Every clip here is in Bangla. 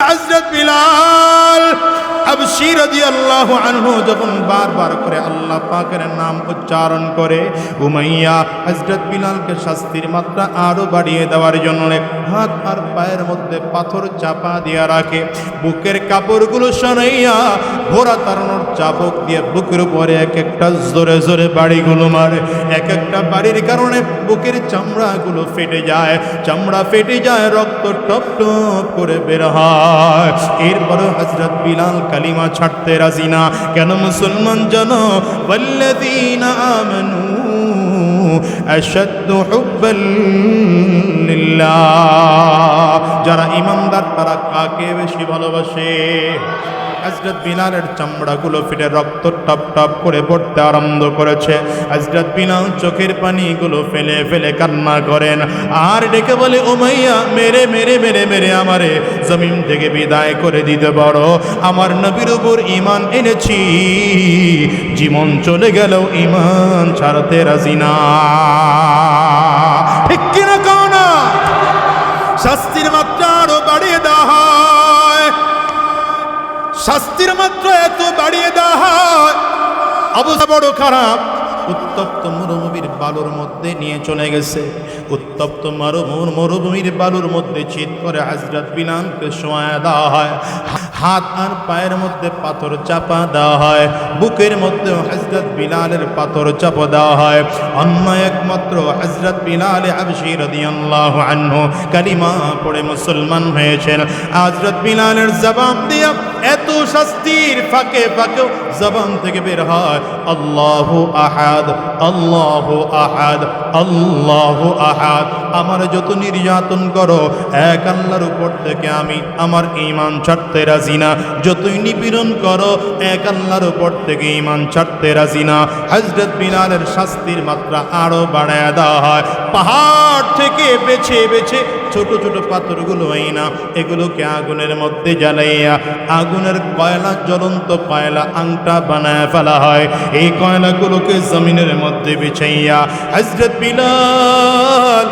হযরত বিলাল হাবশী রাদিয়াল্লাহু আনহু যখন বারবার করে আল্লাহ পাকের নাম উচ্চারণ করে, উমাইয়া হযরত বিলালকে শাস্তির মাত্রা আরও বাড়িয়ে দেওয়ার জন্য হাত আর পায়ের মধ্যে পাথর চাপা দিয়ে রাখে। বুকের কাপড়গুলো সরাইয়া ঘোড়া তাড়ানোর দিয়ে বুকের উপরে এক একটা জোরে জোরে বাড়িগুলো মারে। এক একটা বাড়ির কারণে বুকের চামড়াগুলো ফেটে যায়। চামড়া ফেটে যায়, রক্ত টপ টপ করে বের হয়। এরপরে হজরত বিলাল কালিমা ছাড়তে রাজি না। কেন মুসলমান জন? বল্লদিনা আমানু আশাদ্দু হুব্বাল লিল্লাহ। যারা ইমানদার, তারা কাকে বেশি ভালোবাসে? হজরত বিলালের চামড়াগুলো ফিরে রক্ত টপ টপ করে পড়তে আরম্ভ করেছে। হজরত বিলাল চোখের পানিগুলো ফেলে ফেলে কান্না করেন। আর ডেকে বলে ওমাইয়া মেরে মেরে মেরে মেরে আমারে জমিন থেকে বিদায় করে দিতে বড় আমার নবীর উপর ইমান এনেছি। জীবন চলে গেল ইমান ছাড়তে রাজি না। ঠিক কিনা কও না? শাস্তির শাস্তির মাত্রা এত বাড়িয়ে দেওয়া হয়। অবস্থা বড় খারাপ। উত্তপ্ত মরুভূমির বালুর মধ্যে নিয়ে চলে গেছে। উত্তপ্ত মরুভূমির মরুভূমির বালুর মধ্যে চিত করে হাজরত বিলালকে শোয়া দেওয়া হয়। হাত আর পায়ের মধ্যে পাথর চাপা দেওয়া হয়। বুকের মধ্যে হজরত বিলালের পাথর চাপা দেওয়া হয়। অন্য একমাত্র হজরত বিলাল আবশি কালিমা পড়ে মুসলমান হয়েছেন। হজরত বিলালের জবাব দিয়ে এত শাস্তির ফাঁকে ফাঁকেও জবান থেকে বের হয়, আল্লাহ আহাদ আল্লাহ আহাদ আল্লাহ আহাদ। আমার যত নির্যাতন করো, এক আল্লাহর উপর থেকে আমি আমার ইমান ছাড়তে রাজি না। যতই নিপীড়ন করো, এক আল্লাহর উপর থেকে ইমান ছাড়তে রাজি না। হজরত বিলালের শাস্তির মাত্রা আরও বাড়ায় দেওয়া হয়। পাহাড় থেকে বেছে বেছে ছোট ছোট পাথরগুলো এই না এগুলোকে আগুনের মধ্যে জ্বালাইয়া, আগুনের কয়লা, জ্বলন্ত কয়লা, আংটা বানায় ফেলা হয় এই কয়লাগুলোকে জমিনের মধ্যে বিছাইয়া হজরত বিলাল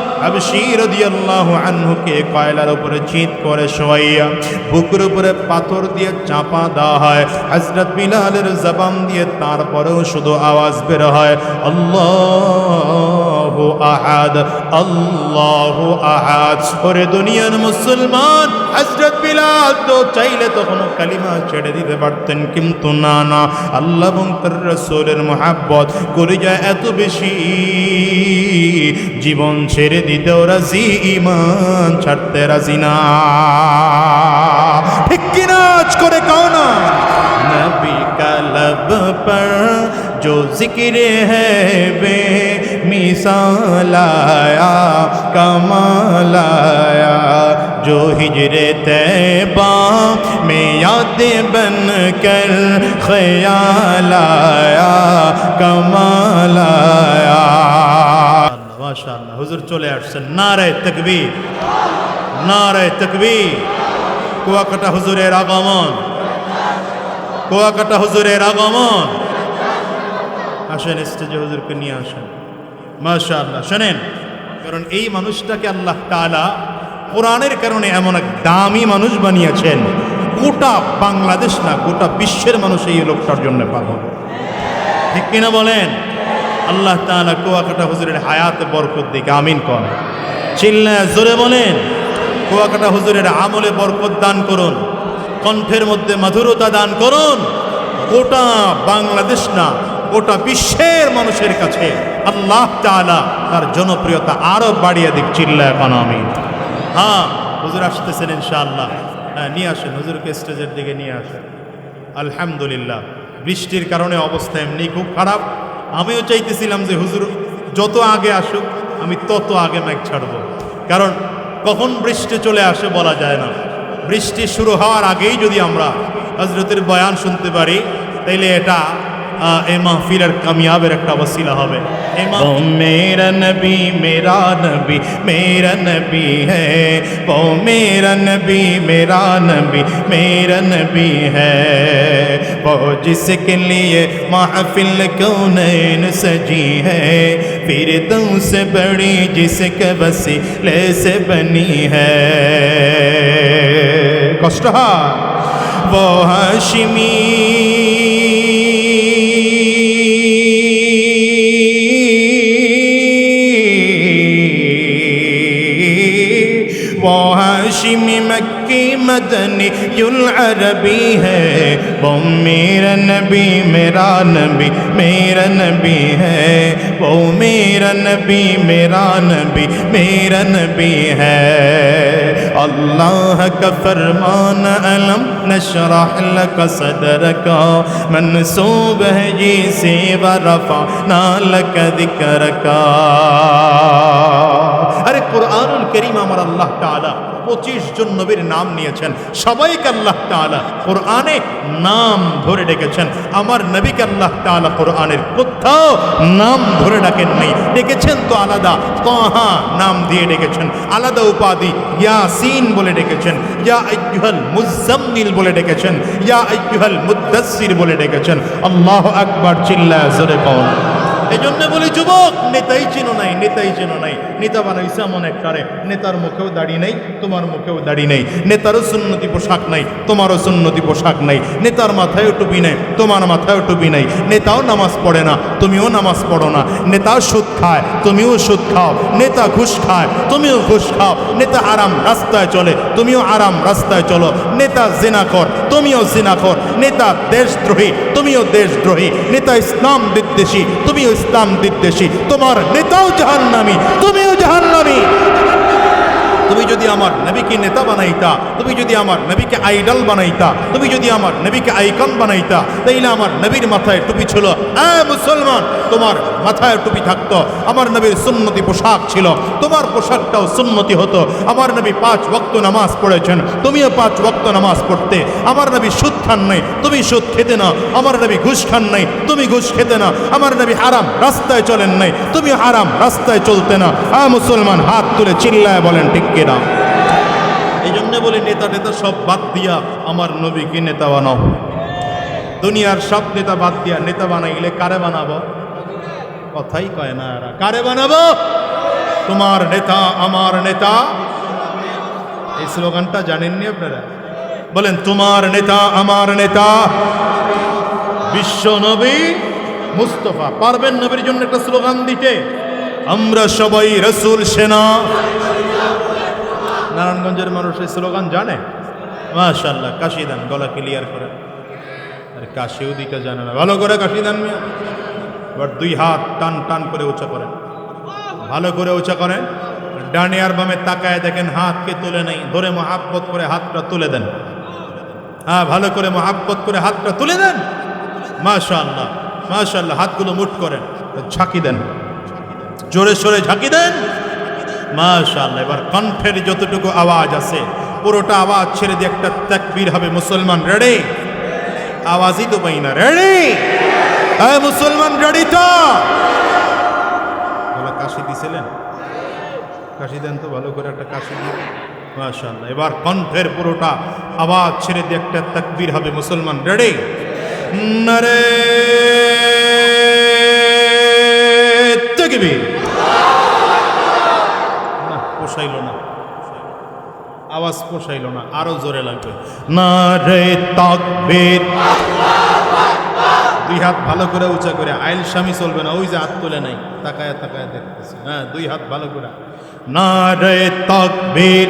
আনহুকে কয়লার উপরে চিত করে শোয়াইয়া বুকের উপরে পাথর দিয়ে চাপা দেওয়া হয়। হজরত বিলালের জবান দিয়ে তারপরেও শুধু আওয়াজ বের হয়, আল্লাহু আহাদ আল্লাহু আহাদ। ওরে দুনিয়ার মুসলমান হজরত বিলাল তো চাইলে তখন কালিমা ছেড়ে দিতে পারতেন, কিন্তু না না। আল্লাহ এবং তার রসুলের মহাব্বত করে যায় এত বেশি জীবন ছেড়ে দিতেও রাজি ইমান ছাড়তে রাজি না। ঠিক কি নাচ করে কাও না। نبی کا لب پر جو ذکر ہے بے مثال آیا کمال آیا جو ہجر طیبہ میں یاد بن کر خیال آیا کمال آیا মাশাআল্লাহ। হুজুর চলে আসছেন। নারায় তকবীর। নারায় তকবীর। কুয়াকাটা হুজুরের আগমন। কুয়াকাটা হুজুরের আগমন। আসেন স্টেজে হুজুরকে নিয়ে আসেন। মাশা আল্লাহ শোনেন, কারণ এই মানুষটাকে আল্লাহ তাআলা কোরআনের কারণে এমন এক দামি মানুষ বানিয়েছেন। গোটা বাংলাদেশ না, গোটা বিশ্বের মানুষ এই লোকটার জন্য পাগল। ঠিক কিনা বলেন? আল্লাহ তাআলা কুয়াকাটা হুজুরের হায়াত বরকত দিকে, আমিন কর চিল্লা জোরে বলেন, কুয়াকাটা হুজুরের আমলে বরকত দান করুন, কণ্ঠের মধ্যে মধুরতা দান করুন, গোটা বাংলাদেশ না, গোটা বিশ্বের মানুষের কাছে আল্লাহ তাআলা তার জনপ্রিয়তা আরও বাড়িয়ে দিক চিল্লা এখন আমি হ্যাঁ হুজুর আসতেছেন ইনশাআল্লাহ। হ্যাঁ নিয়ে আসেন, হুজুরকে স্টেজের দিকে নিয়ে আসেন। আলহামদুলিল্লাহ, বৃষ্টির কারণে অবস্থা এমনি খুব খারাপ। আমিও চাইতেছিলাম যে হুজুর যত আগে আসুক, আমি তত আগে ম্যাক ছাড়ব। কারণ কখন বৃষ্টি চলে আসে বলা যায় না। বৃষ্টি শুরু হওয়ার আগেই যদি আমরা হজরতের বয়ান শুনতে পারি, তাইলে এটা اے محفلر کامیاب رکھتا وسیلہ ہوئے۔ وہ میرا نبی میرا نبی میرا نبی ہے۔ وہ میرا نبی میرا نبی میرا نبی ہے۔ وہ جس کے لیے محفل کونین سجی ہے۔ پھر تم سے بڑی جس کے وسیلے سے بنی ہے۔ کسٹہا وہ ہاشمی ہاشمی مکی مدنی، یل عربی ہے۔ وہ میرا نبی میرا نبی میرا نبی ہے۔ وہ میرا نبی میرا نبی میرا نبی ہے۔ اللہ کا فرمان، علم نشرح لک کا۔ منصوب ہے جی یہ سیوا نالک ذکر کا۔ ارے قرآن کریم امر اللہ تعالیٰ۔ পঁচিশ জন নবীর নাম নিয়েছেন। সবাইকে আল্লাহ তাআলা কোরআনে নাম ধরে ডেকেছেন। আমার নবীকে আল্লাহ তাআলা কোরআনের কোথাও নাম ধরে ডাকেন নেই। ডেকেছেন তো আলাদা, তাহা নাম দিয়ে ডেকেছেন। আলাদা উপাধি ইয়াসিন বলে ডেকেছেন। ইয়া আইয়ুহাল মুজাম্মিল বলে ডেকেছেন। ইয়া আইয়ুহাল মুদ্দাসসির বলে ডেকেছেন। আল্লাহ আকবার চিল্লা জোরে এই জন্য বলি, যুবক, নেতাই চিনো নাই, নেতাই চিনো নাই। নেতা বানাইছে এমন একটারে। নেতার মুখেও দাড়ি নেই, তোমার মুখেও দাড়ি নেই। নেতারও সুন্নতি পোশাক নাই, তোমারও সুন্নতি পোশাক নাই। নেতার মাথায়ও টুপি নেই, তোমার মাথায়ও টুপি নেই। নেতাও নামাজ পড়ে না, তুমিও নামাজ পড়ো না। নেতাও সুদ খায়, তুমিও সুদ খাও। নেতা ঘুষ খায়, তুমিও ঘুষ খাও। নেতা আরাম রাস্তায় চলে, তুমিও আরাম রাস্তায় চলো। নেতা জেনা কর, তুমিও জেনা কর। নেতা দেশদ্রোহী, তুমিও দেশদ্রোহী। নেতা ইসলাম বিদ্বেষী, তুমিও ইসলাম বিদ্বেষী। তোমার নেতাও জাহান্নামী, তুমিও জাহান্নামী। তুমি যদি আমার নবীকে নেতা বানাইতা, তুমি যদি আমার নবীকে আইডল বানাইতা, তুমি যদি আমার নবীকে আইকন বানাইতা, তাইলে আমার নবীর মাথায় টুপি ছিল, এ মুসলমান, তোমার মাথায় টুপি থাকতো, আমার নবীর সুন্নতি পোশাক ছিল, তোমার পোশাকটাও সুন্নতি হতো, আমার নবী পাঁচ ওয়াক্ত নামাজ পড়েছেন, তুমিও পাঁচ ওয়াক্ত নামাজ পড়তে, আমার নবী সুদ খান নাই, তুমি সুদ খেতে না, আমার নবী ঘুষ খান নাই, তুমি ঘুষ খেতে না, আমার নবী হারাম রাস্তায় চলেন নাই তুমি হারাম রাস্তায় চলতে না। আ মুসলমান, হাত তুলে চিল্লায় বলেন ঠিক কিনা এই জন্য বলি, নেতা নেতা সব বাদ দিয়া আমার নবীকে নেতা বানাও। দুনিয়ার সব নেতা বাদ দিয়া নেতা বানাইলে কারে বানাবো? কথাই কয় না কারে বানাবো? তোমার নেতা, আমার নেতা। এই স্লোগানটা জানেননি আপনারা? বলেন, তোমার নেতা, আমার নেতা। বিশ্ব নবী মুস্তফা। পারবেন নবীর জন্য একটা স্লোগান দিতে। আমরা সবাই রসুল সেনা। নারায়ণগঞ্জের মানুষ এই স্লোগান জানে? মাশাল্লাহ কাশি দেন, গলা ক্লিয়ার করে। আর কাশিও দিকে জানে না। ভালো করে কাশি দেন এবার দুই হাত টান টান করে উঁচা করেন। ভালো করে উঁচা করেন। ডানে আর বামে তাকায় দেখেন হাতকে তুলে নেই। ধরে মহাব্বত করে হাতটা তুলে দেন। হ্যাঁ ভালো করে মহাব্বত করে হাতটা তুলে দেন। মাশাল্লাহ মাশাল্লাহ হাতগুলো মুঠ করেন। ঝাঁকি দেন। জোরে সোরে ঝাঁকি দেন। মাশাল্লাহ এবার কণ্ঠের যতটুকু আওয়াজ আছে, পুরোটা আওয়াজ ছেড়ে দিয়ে একটা তাকবীর হবে, মুসলমান রেডি আওয়াজই তো পাই না রেডি হ্যাঁ মুসলমান রেডি তো? বলে, কাশি দিছিলেন? কাশি দেন তো, ভালো করে একটা কাশি দিয়ে মাশাল্লাহ এবার কণ্ঠের পুরোটা আওয়াজ ছেড়ে দিয়ে একটা তাকবীর হবে, মুসলমান রেডি নরে তাকবীর। পোষাইল না। আওয়াজ পোষাইল না আরও জোরে লাগবে। না রে তাকবীর। দুই হাত ভালো করে উঁচা করে আইল স্বামী চলবে না ওই যে হাত তুলে নাই তাকায় তাকায় দেখতেছে। হ্যাঁ দুই হাত ভালো করে। না রে তাকবীর।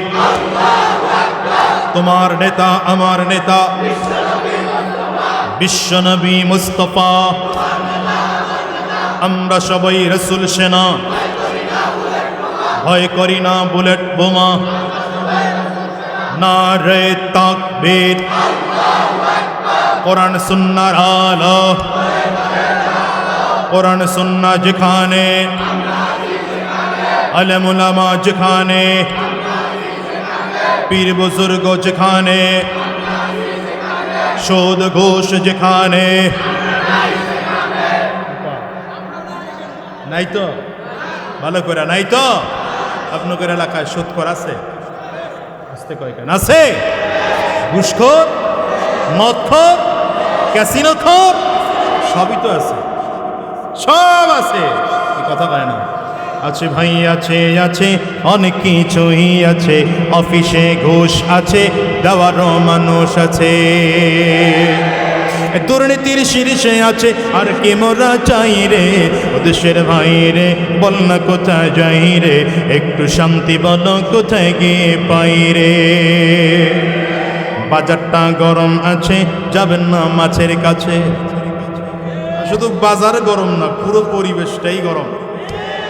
তোমার নেতা আমার নেতা। বিশ্বনবী মুস্তফা। আমরা সবাই রসুল সেনা। ভয় করি না বুলেট বোমা। না রে তাকবীর। কোরআন, সুন্নার আলো। কোরআন, সুন্না যেখানে। আলমুলামা যেখানে। পীর বুজুর্গ যেখানে। শোধ ঘোষ যেখানে। নাই তো? ভালো করে, নাই তো? আপনাদের এলাকায় সুদ কর আছে? আসতে কয়েকজন আছে। ঘুষখোর, মদখোর ক্যাসিনো খোর সবই তো আছে। সব আছে। এই কথা কয় না। আছে ভাই, আছে আছে, অনেক কিছুই আছে। অফিসে ঘুষ আছে, দেওয়ারও মানুষ আছে। দুর্নীতির শীর্ষে আছে, আর কে মোরা চাই রে? ও দেশের ভাই রে বল না কোথায় যাই রে? একটু শান্তি বল কোথায় গিয়ে পাই রে? বাজারটা গরম আছে, যাবেন না মাছের কাছে। শুধু বাজার গরম না, পুরো পরিবেশটাই গরম।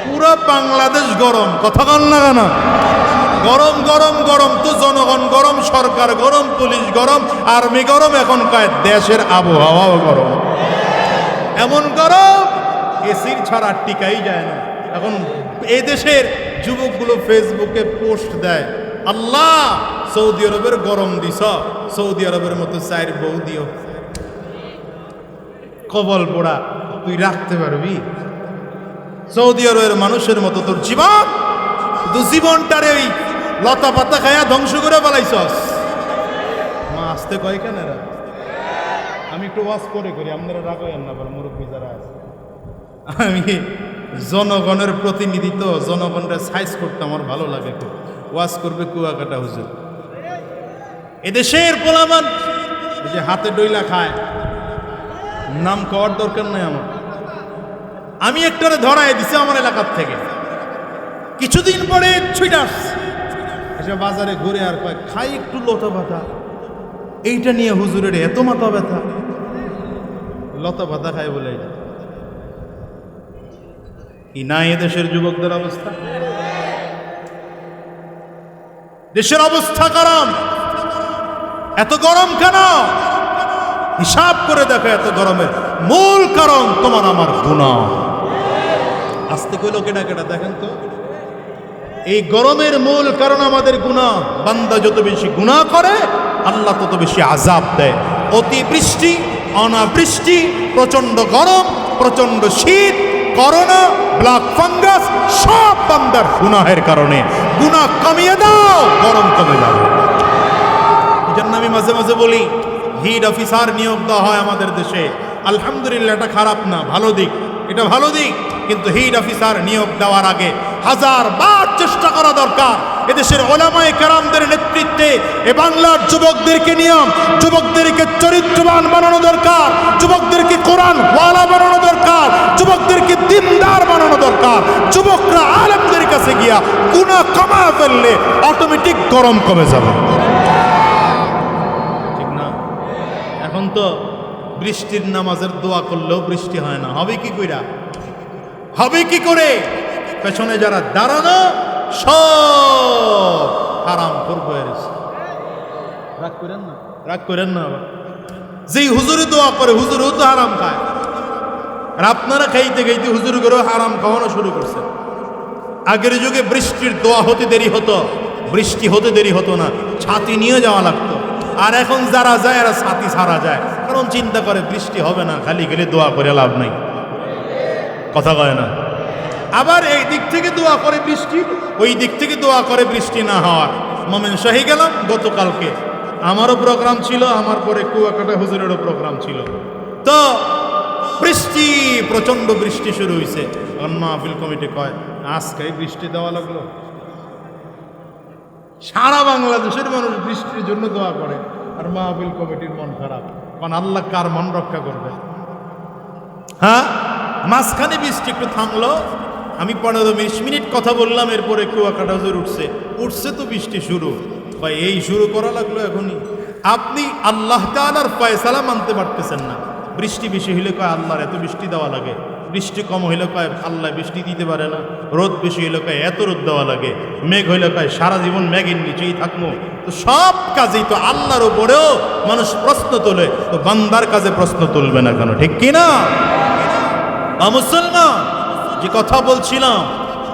পুরো বাংলাদেশ গরম, কথা কন না কেন? গরম গরম গরম তো জনগণ গরম, সরকার গরম, পুলিশ গরম, আর্মি গরম এখন দেশের আবহাওয়াও গরম। এমন গরম, এসির ছাড়া টিকাই যায় না। এখন এই দেশের যুবকগুলো ফেসবুকে পোস্ট দেয়, আল্লাহ, সৌদি আরবের গরম দিস সৌদি আরবের মতো চায়ের বউ দিও। কবল পোড়া, তুই রাখতে পারবি? সৌদি আরবের মানুষের মতো তোর জীবন? তুই জীবনটারে ওই লতা পাতা খায়া ধ্বংস করে পালাইছস মা, আসতে কয় কেন এরা? আমি একটু ওয়াজ করে করি, আপনারা রাখেন না, আবার মুরব্বী যারা আছে। আমি জনগণের প্রতিনিধি তো জনগণের সাইজ করতে আমার ভালো লাগে খুব। ওয়াজ করবে কুয়াকাটা হুজুর। এদেশের পোলামান যে হাতে ডইলা খায়, নাম কওয়ার দরকার নাই আমার। আমি একটারে ধরাই দিছি আমার এলাকার থেকে। কিছুদিন পরে ছুটে আসছে। এসে বাজারে ঘুরে আর কয়, খাই একটু লতা পাতা। এইটা নিয়ে হুজুরের এত মাথা ব্যথা। লতা পাতা খায় বলে এটা। কি দেশের যুবকদের অবস্থা? দেশের অবস্থা গরম। এত গরম কেন? হিসাব করে দেখো এত গরমের। মূল কারণ তোমার আমার গুণা আসতে কইল কেটা কেটা দেখেন তো। এই গরমের মূল কারণ আমাদের গুণা। বান্দা যত বেশি গুণা করে, আল্লাহ তত বেশি আজাব দেয়। অতিবৃষ্টি, অনাবৃষ্টি প্রচণ্ড গরম প্রচণ্ড শীত, করোনা, ব্ল্যাক ফাঙ্গাস, সব বান্দার গুনাহের কারণে। গুনাহ কমিয়ে দাও, গরম কমে যাবে জন্য আমি মাঝে মাঝে বলি, হিড অফিসার নিয়োগ দেওয়া হয় আমাদের দেশে। আলহামদুলিল্লাহ, এটা খারাপ না, ভালো দিক। এটা ভালো দিক, কিন্তু হিড অফিসার নিয়োগ দেওয়ার আগে হাজার বার চেষ্টা করা দরকার। এদেশের ওলামায়ে কেরামদের নেতৃত্বে এ বাংলার যুবকদেরকে নিয়ম যুবকদেরকে চরিত্রবান বানানো দরকার যুবকদেরকে কোরআন ওয়ালা বানানো দরকার যুবকদেরকে দিনদার বানানো দরকার। যুবকরা আলেমদের কাছে গিয়া গুণা কমা ফেললে অটোমেটিক গরম কমে যাবে। ঠিক না? এখন তো বৃষ্টির নামাজের দোয়া করলেও বৃষ্টি হয় না। হবে কি কইরা? হবে কি করে? পেছনে যারা দাঁড়ানো সব হারাম করব রাগ করেন না? রাগ করেন না আবার। যেই হুজুরে দোয়া করে হুজুরও তো হারাম খায়। আর আপনারা খাইতে খাইতে হুজুর করেও হারাম খাওয়ানো শুরু করছে আগের যুগে বৃষ্টির দোয়া হতে দেরি হতো বৃষ্টি হতে দেরি হতো না ছাতি নিয়ে যাওয়া লাগতো। আর এখন যারা যায় এরা ছাতি ছাড়া যায়। কারণ চিন্তা করে বৃষ্টি হবে না খালি গেলে দোয়া করে লাভ নাই। কথা কয় না? আবার এই দিক থেকে দোয়া করে বৃষ্টি, ওই দিক থেকে দোয়া করে বৃষ্টি না হওয়ার। মোমেন শাহি গেলাম গতকালকে। আমারও প্রোগ্রাম ছিল, আমার পরে কুয়াকাটা হুজুরেরও প্রোগ্রাম ছিল। তো বৃষ্টি প্রচণ্ড বৃষ্টি শুরু হয়েছে মাহফিল কমিটি কয়, আজকে বৃষ্টি দেওয়া লাগল? সারা বাংলাদেশের মানুষ বৃষ্টির জন্য দোয়া করে, আর মাহফিল কমিটির মন খারাপ। কারণ আল্লাহ কার মন রক্ষা করবে? হ্যাঁ? মাঝখানে বৃষ্টি একটু থামলো আমি পনেরো বিশ মিনিট কথা বললাম, এরপরে কুয়াকাটা হুজুর উঠছে। উঠছে তো বৃষ্টি শুরু। বা এই শুরু করা লাগল এখনই। আপনি আল্লাহ তালার ফয়সালা মানতে পারতেছেন না। বৃষ্টি বেশি হইলে কয় আল্লাহর এত বৃষ্টি দেওয়া লাগে? বৃষ্টি কম হইলে কয় আল্লাহ বৃষ্টি দিতে পারে না। রোদ বেশি হইলে কয় এত রোদ দেওয়া লাগে। মেঘ হইলে কয় সারা জীবন মেঘের নিচেই থাকব। তো সব কাজেই তো আল্লাহর ওপরেও মানুষ প্রশ্ন তোলে। তো বান্দার কাজে প্রশ্ন তুলবে না কেন? ঠিক কি না বা মুসলমান? যে কথা বলছিলাম,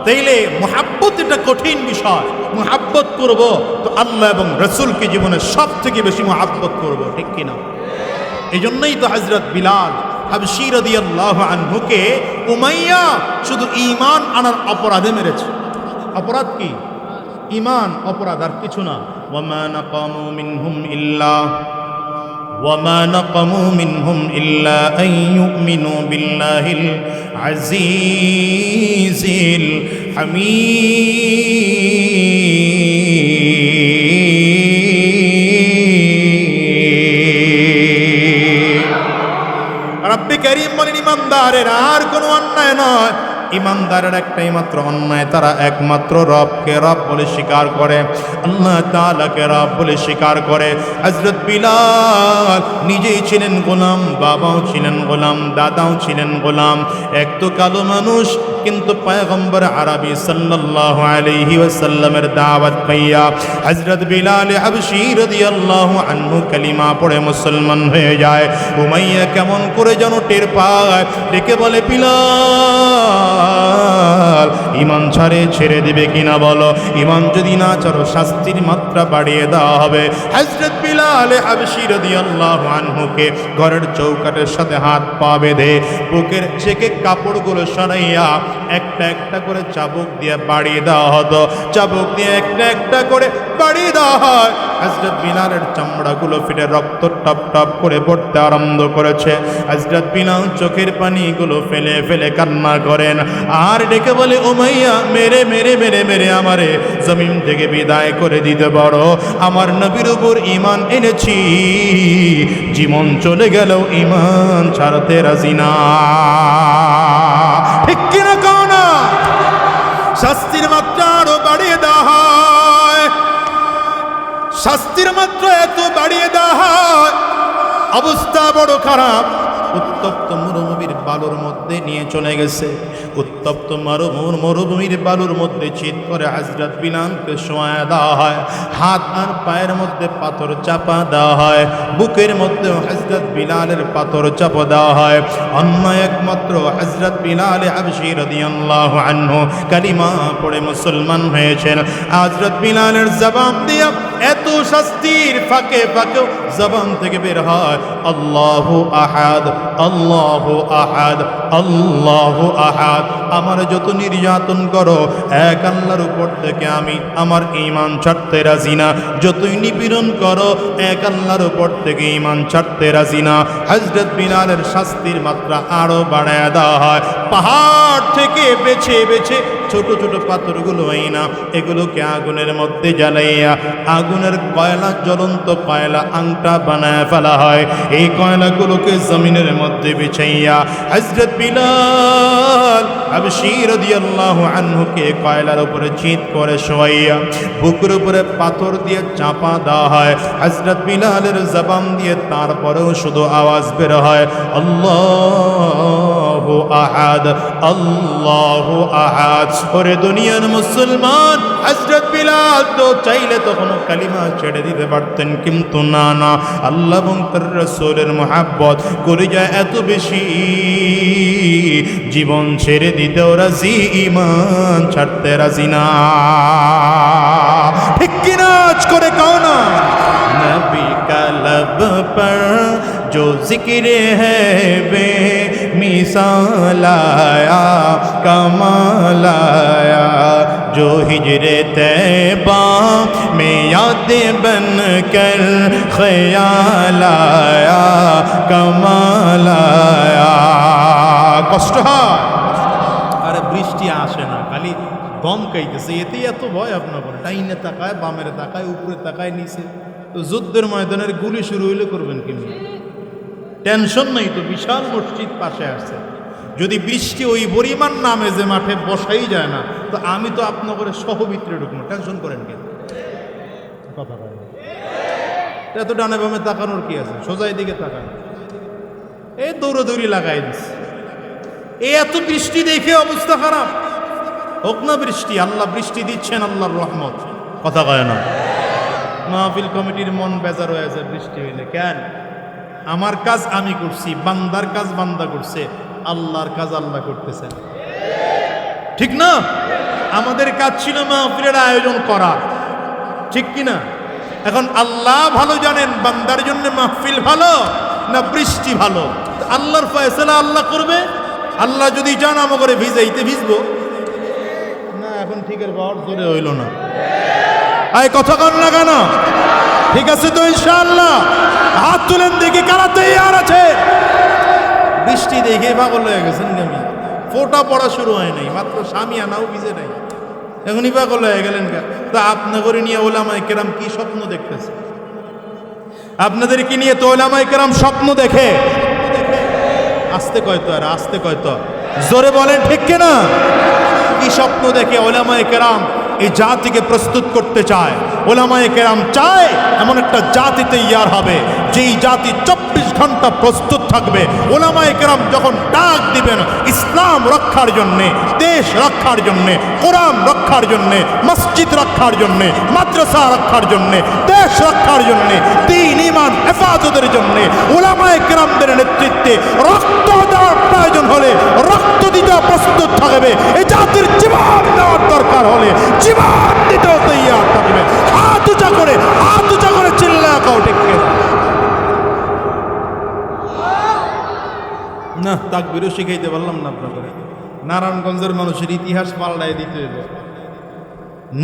তাইলে মোহাব্বত এটা কঠিন বিষয়। মোহাব্বত করব তো আল্লাহ এবং রসুলকে জীবনে সব থেকে বেশি মোহাব্বত করব, ঠিক কিনা? এই জন্যই তো হজরত বিলাল হাবশি রাদিয়াল্লাহু আনহুকে উমাইয়া শুধু ঈমান আনার অপরাধে মেরেছে। অপরাধ কি? ঈমান, অপরাধ আর কিছু না। ইল্লা وما نقموا منهم إلا أن يؤمنوا بالله العزيز হামিম রব্বি করিম বলেন ইমানদারের আর কোনো অন্যায় নয় ইমানদারের একটাই মাত্র অন্যায়, তারা একমাত্র রবকে রব বলে স্বীকার করে। আল্লাহ তালাকে রব বলে স্বীকার করে। হজরত বিলাল নিজেই ছিলেন গোলাম, বাবাও ছিলেন গোলাম, দাদাও ছিলেন গোলাম। এক তো কালো মানুষ কিন্তু পয়গম্বর আরবি সাল্লাল্লাহু আলাইহি ওয়াসাল্লামের দাওয়াত পাইয়া হযরত বিলাল হাবশী রাদিয়াল্লাহু আনহু কালিমা পড়ে মুসলমান হয়ে যায়। উমাইয়া কেমন করে যেন টের পায়, ডেকে বলে, বিলাল ইমান ছাড়ে ছেড়ে দিবে কিনা বলো? ইমান যদি না ছাড়ো, শাস্তির মাত্রা বাড়িয়ে দেওয়া হবে। হযরত বিলাল হাবশী রাদিয়াল্লাহু আনহুকে ঘরের চৌকাটের সাথে হাত পা বেঁধে, বুকের চেকে কাপড়গুলো সরাইয়া একটা একটা করে চাবুক দিয়ে বাড়িয়ে দেওয়া হতো। চাবুক দিয়ে একটা একটা করে বাড়িয়ে দেওয়া হয়। হজরত বিলালের চামড়াগুলো ফিরে রক্ত টপ টপ করে পড়তে আরম্ভ করেছে। হজরত বিলাল চোখের পানিগুলো ফেলে ফেলে কান্না করেন। আর ডেকে বলে ওমাইয়া মেরে মেরে মেরে মেরে আমারে জমিন থেকে বিদায় করে দিতে পারো। আমার নবীর উপর ইমান এনেছি। জীবন চলে গেল ইমান ছাড়তে রাজি না। শাস্তির মাত্রা এত বাড়িয়ে দেওয়া অবস্থা বড় খারাপ। উত্তপ্ত মরুভূমির বালুর মধ্যে নিয়ে চলে গেছে। উত্তপ্ত মরুভূমির মরুভূমির বালুর মধ্যে চিত করে হাজরত বিলানকে শোয়া দেওয়া হয়। হাত আর পায়ের মধ্যে পাথর চাপা দেওয়া হয়। বুকের মধ্যে হজরত বিলালের পাথর চাপা দেওয়া হয়। অন্য একমাত্র হজরত বিলাল হাবশী রাদিয়াল্লাহু কালিমা পড়ে মুসলমান হয়েছেন। হজরত বিলালের জবাব দিয়া এত শাস্তির ফাঁকে ফাঁকেও জবান থেকে বের হয়। আল্লাহ আহাদ, আল্লাহু আহাদ আল্লাহু আহাদ। আমার যত নির্যাতন করো, এক আল্লাহর উপর থেকে আমি আমার ইমান ছাড়তে রাজি না। যতই নিপীড়ন করো, এক আল্লাহর উপর থেকে ইমান ছাড়তে রাজি না। হজরত বিলালের শাস্তির মাত্রা আরও বাড়ায় দেওয়া হয়। পাহাড় থেকে বেছে বেছে ছোট ছোট পাথরগুলো এই না এগুলোকে আগুনের মধ্যে জ্বালাইয়া, আগুনের কয়লা, জ্বলন্ত কয়লা আংটা বানায় ফেলা হয়। এই কয়লাগুলোকে জমিনের মধ্যে বিছাইয়া হজরত বিলাল আনহুকে কয়লার উপরে চিত করে শোয়াইয়া, বুকের উপরে পাথর দিয়ে চাপা দেওয়া হয়। হজরত বিলালের জবান দিয়ে তারপরেও শুধু আওয়াজ বের হয়, আল্লাহু আহাদ, আল্লাহ আহাদ। ওরে দুনিয়ার মুসলমান হজরত বিলাল তো চাইলে তখন কালিমা ছেড়ে দিতে পারতেন, কিন্তু না না। আল্লাহ এবং তার রসুলের মহাব্বত করে যায় এত বেশি। জীবন ছেড়ে দিতেও রাজি ইমান ছাড়তে রাজি না। ঠিক কিনা আজ করে কাও না? নবী কালব পড় جو ذکر ہے بے مثال آیا، کمال آیا۔ جو ہجر طیبہ میں یاد بن کر خیال آیا، کمال آیا۔ کسٹ ارے بریشٹی آسے آسنا خالی سی تو بھائی آپ لائن تکائے تک تکائے تو جدر میدان گلی شروع ہو টেনশন নাই তো, বিশাল মসজিদ পাশে আছে। যদি বৃষ্টি ওই পরিমাণ নামে যে মাঠে বসাই যায় না, তো আমি তো আপনার সহ ভিতরে ঢুকবো। টেনশন করেন কেন? কথা বলেন এত ডানে বামে তাকানোর কি আছে? সোজাই দিকে তাকান। এই দৌড়াদৌড়ি লাগাই দিচ্ছে এই এত বৃষ্টি দেখে অবস্থা খারাপ। হোক না বৃষ্টি, আল্লাহ বৃষ্টি দিচ্ছেন আল্লাহর রহমত। কথা কয় না। মাহফিল কমিটির মন বেজার হয়ে যায় বৃষ্টি হইলে। কেন? আমার কাজ আমি করছি, বান্দার কাজ বান্দা করছে, আল্লাহর কাজ আল্লাহ করতেছেন। ঠিক না? আমাদের কাজ ছিল মাহফিলের আয়োজন করা। ঠিক কি না? এখন আল্লাহ ভালো জানেন বান্দার জন্য মাহফিল ভালো না বৃষ্টি ভালো? আল্লাহর ফয়সলা আল্লাহ করবে? আল্লাহ যদি চান আমাকে ভিজাইতে ভিজবো। না, এখন ঠিকের বাবার জোরে হইল না। আয় কথা কর না কেন? ঠিক আছে তো ইনশাআল্লাহ। হাত তুলেন দেখি কারা তৈয়ার আছে। বৃষ্টি দেখে পাগল হয়ে গেছেন আমি। ফোটা পড়া শুরু হয় নাই, মাত্র স্বামী আনাও ভিজে নাই। এখনই পাগল হয়ে গেলেন তা আপনাগরে নিয়ে ওলামাই কেরাম কি স্বপ্ন দেখতেছে? আপনাদের কি নিয়ে তো ওলামাই কেরাম স্বপ্ন দেখে? আসতে কয়তো আর, আসতে কয়তো জোরে বলেন ঠিক কিনা? কি স্বপ্ন দেখে ওলামায় কেরাম? এই জাতিকে প্রস্তুত করতে চায়। ওলামায় কেরাম চায় এমন একটা জাতি তৈয়ার হবে, যেই জাতি চব্বিশ ঘণ্টা প্রস্তুত থাকবে। ওলামায় কেরাম যখন ডাক দিবেন, ইসলাম রক্ষার জন্যে, দেশ রক্ষার জন্যে, কোরআন রক্ষার জন্যে, মসজিদ রক্ষার জন্যে, মাদ্রাসা রক্ষার জন্যে, দেশ রক্ষার জন্যে, দিন ইমান হেফাজতের জন্যে ওলামায় কেরামদের নেতৃত্বে রক্ত দেওয়ার প্রয়োজন হলে রক্ত দিতে প্রস্তুত থাকবে। এই জাতির জীবন দেওয়ার দরকার হলে জীবন দিতেও তৈয়ার থাকবে। হাত উঁচা করে, হাত উঁচা করে চিল্লা কাউ না তাক বিরো শিখাইতে পারলাম না আপনাদের নারায়ণগঞ্জের মানুষের ইতিহাস পাল্টায় দিতে হইব।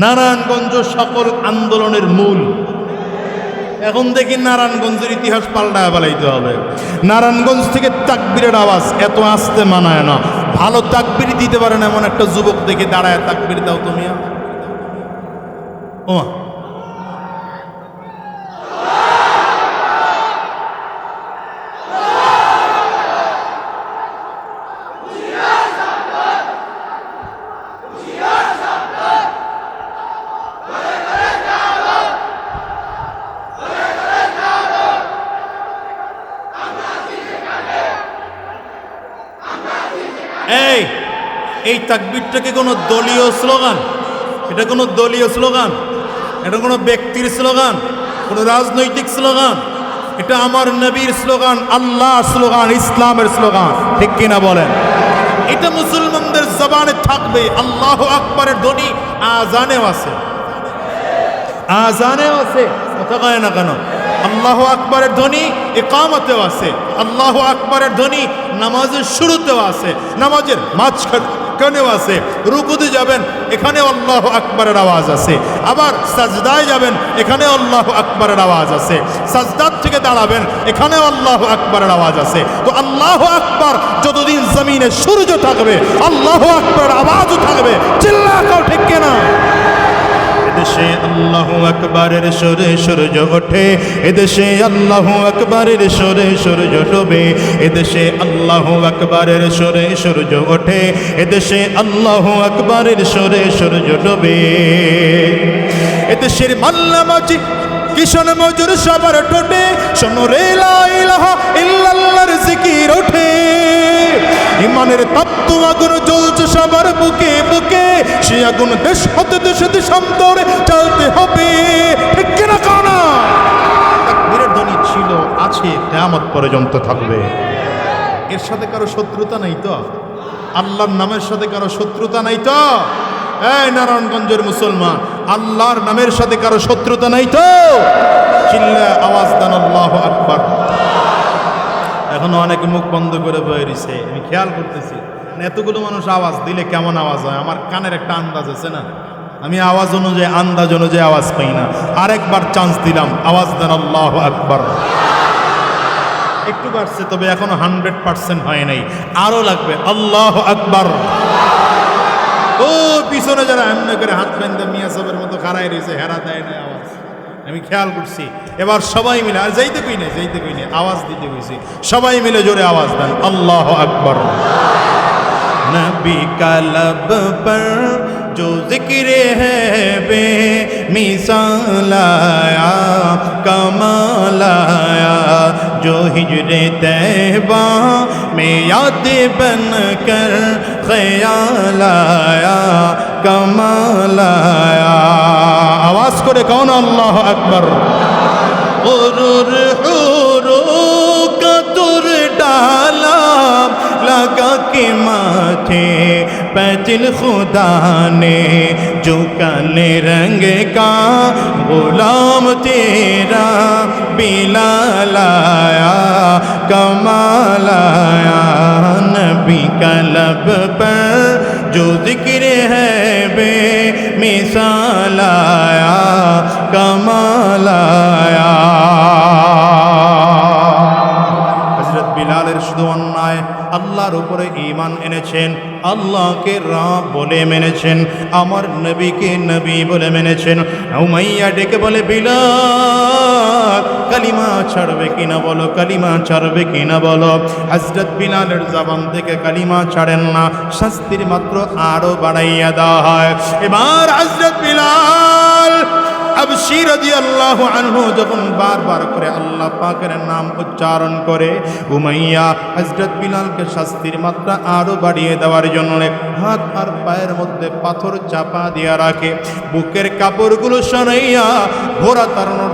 নারায়ণগঞ্জ সকল আন্দোলনের মূল। এখন দেখি নারায়ণগঞ্জের ইতিহাস পাল্টায় পালাইতে হবে। নারায়ণগঞ্জ থেকে তাকবিরের আওয়াজ এত আসতে মানায় না। ভালো তাকবির দিতে পারেন এমন একটা যুবক দেখে দাঁড়ায়, তাকবির দাও তুমি ও এই এই তাকবিরটা কি কোনো দলীয় স্লোগান, এটা কোনো দলীয় স্লোগান, এটা কোনো ব্যক্তির স্লোগান, কোনো রাজনৈতিক স্লোগান, এটা আমার নবীর স্লোগান আল্লাহ স্লোগান, ইসলামের স্লোগান, ঠিক কিনা বলেন? এটা মুসলমানদের জবানে থাকবে, আল্লাহ আকবরের ধ্বনি আজানেও আছে। আজানেও আছে, কথা কয় না কেন? আল্লাহ আকবরের ধ্বনি একামতেও আছে, আল্লাহ আকবরের ধ্বনি নামাজের শুরুতেও আছে, নামাজের মাঝখানেও আছে, রুকুতে যাবেন, এখানে আল্লাহ আকবরের আওয়াজ আছে। আবার সাজদায় যাবেন, এখানে আল্লাহ আকবরের আওয়াজ আছে। সাজদার থেকে দাঁড়াবেন এখানে আল্লাহ আকবরের আওয়াজ আছে। তো আল্লাহ আকবর যতদিন জমিনে সূর্য থাকবে, আল্লাহ আকবরের আওয়াজও থাকবে চিল্লা ঠিক কেনা? এদেশে আল্লাহ আকবরের সরে সূর্য ওঠে। এদেশে আল্লাহ আকবরের সরে সূর্য ডোবে। এদেশে আল্লাহ আকবরের সরে সূর্য ওঠে। এদেশে আল্লাহ আকবরের সরে সূর্য ডোবে। এদেশের মাল্লা মাঝি কিষণ মজুর সবার টোটে শোনো রে লা ইলাহা ইল্লাল্লাহর জিকির ওঠে। ইমানের তত্ত্ব আগুন জ্বলছে সবার বুকে বুকে। সে আগুন দেশ হতে দেশে দেশান্তরে চলতে হবে। ঠিক কিনা কানা? তাকবীরের ধ্বনি ছিল, আছে, কেয়ামত পর্যন্ত থাকবে। এর সাথে কারও শত্রুতা নাই তো? আল্লাহর নামের সাথে কারও শত্রুতা নাই তো? এই নারায়ণগঞ্জের মুসলমান, আল্লাহর নামের সাথে কারও শত্রুতা নাই তো? চিল্লা আওয়াজ দান আল্লাহ আকবার। এখনও অনেকে মুখ বন্ধ করে বয়ে রয়েছে আমি খেয়াল করতেছি মানে এতগুলো মানুষ আওয়াজ দিলে কেমন আওয়াজ হয়? আমার কানের একটা আন্দাজ আছে না? আমি আওয়াজ অনুযায়ী, আন্দাজ অনুযায়ী আওয়াজ পাই না। আরেকবার চান্স দিলাম, আওয়াজ দেন আল্লাহ আকবার। একটু বাড়ছে, তবে এখনও হান্ড্রেড পার্সেন্ট হয় নাই। আরও লাগবে, আল্লাহ আকবার। ও, পিছনে যারা এমনি করে হাত বেঁধে মিয়া সবের মতো খাড়াই রয়েছে হেরা দেয় না আওয়াজ। আমি খেয়াল করছি। এবার সবাই মিলে, আর যাইতে কই না যাইতে কই না আওয়াজ দিতে কইছি সবাই মিলে জোরে আওয়াজ দেন, আল্লাহ আকবর। নবী কালব পর जो जिक्र है মিসালায়া मिसालाया कमालाया হিজরে हिजरे মে ইয়াদ বন কর कर আয়া کمال آیا آواز করে کون اللہ اکبر غرور حورو کا تر ڈالا لگا کے ماتھے بیتل خدا نے جو کالے رنگ کا غلام تیرا بلا لایا کمال آیا نبی کا لب پر جو ذکر ہے بے مثال آیا کمال آیا۔ حضرت بلال رشد و আল্লাহর উপরে ইমান এনেছেন, আল্লাহকে রব বলে মেনেছেন, আমার নবীকে নবী বলে মেনেছেন। উমাইয়া ডেকে বলে, বিলাল, কালিমা ছাড়বে কিনা বলো, কালিমা ছাড়বে কিনা বলো? হজরত বিলালের জবান থেকে কালিমা ছাড়েন না, শাস্তির মাত্র আরও বাড়াইয়া দেওয়া হয়। এবার হজরত বিলাল আবশি রাদিয়াল্লাহু আনহু যখন বারবার করে আল্লাহ পাকের নাম উচ্চারণ করে শাস্তির মাত্রা বাড়িয়ে দেওয়ার জন্য হাত পায়ের মধ্যে চাপা রাখে। বুকের কাপড়গুলো তাড়ানোর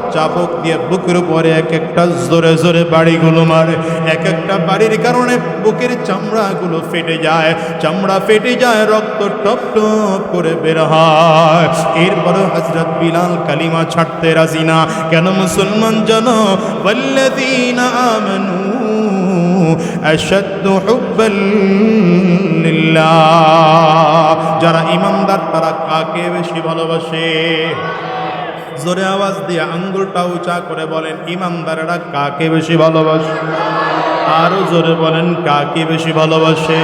দিয়ে বুকের উপরে এক একটা জোরে জোরে বাড়িগুলো মারে। এক একটা বাড়ির কারণে বুকের চামড়াগুলো ফেটে যায়। চামড়া ফেটে যায়, রক্ত টপ টপ করে বের হয়। এরপরে হজরত বিলাল কালিমা ছাড়তে রাজি না। কেন মুসলমান জন? বল্লদিনা আমানু লিল্লাহ। যারা ইমানদার, তারা কাকে বেশি ভালোবাসে? জোরে আওয়াজ দিয়ে আঙ্গুলটা উঁচা করে বলেন, ইমানদারেরা কাকে বেশি ভালোবাসে? আরও জোরে বলেন, কাকে বেশি ভালোবাসে?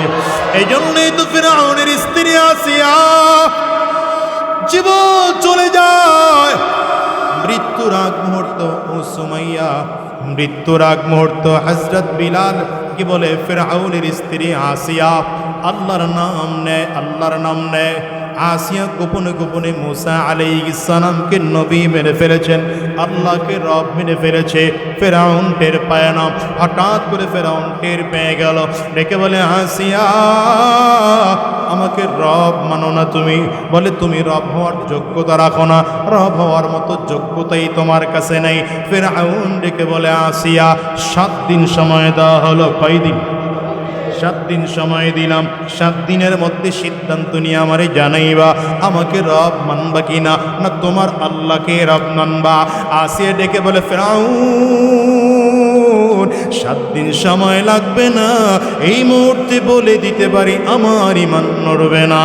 এই জন্যই তো ফেরাউনের স্ত্রী আসিয়া জীবন চলে যায়। মৃত্যুর আগ মুহূর্ত ও সুমাইয়া, মৃত্যুর আগ মুহূর্ত হজরত বিলাল কি বলে ফেরাউনের স্ত্রী আসিয়া আল্লাহর নাম নেয়, আল্লাহর নাম নেয়। আসিয়া গোপনে গোপনে মুসা আলাই ইসালামকে নবী মেরে ফেলেছেন, আল্লাহকে রব মেরে ফেলেছে, ফেরাউন টের পায় না। হঠাৎ করে ফেরাউন টের পেয়ে গেল। ডেকে বলে, আসিয়া, আমাকে রব মানো না তুমি। বলে, তুমি রব হওয়ার যোগ্যতা রাখো না। রব হওয়ার মতো যোগ্যতাই তোমার কাছে নেই। ফেরাউন ডেকে বলে, আসিয়া, সাত দিন সময় দেওয়া হলো। কয়দিন? সাত দিন সময় দিলাম। সাত দিনের মধ্যে সিদ্ধান্ত নিয়ে আমারে জানাইবা, আমাকে রব মানবা কি না না তোমার আল্লাহকে রব মানবা। আসিয়া ডেকে বলে ফেরাউ সাত দিন সময় লাগবে না, এই মুহূর্তে বলে দিতে পারি আমারই মান নড়বে না।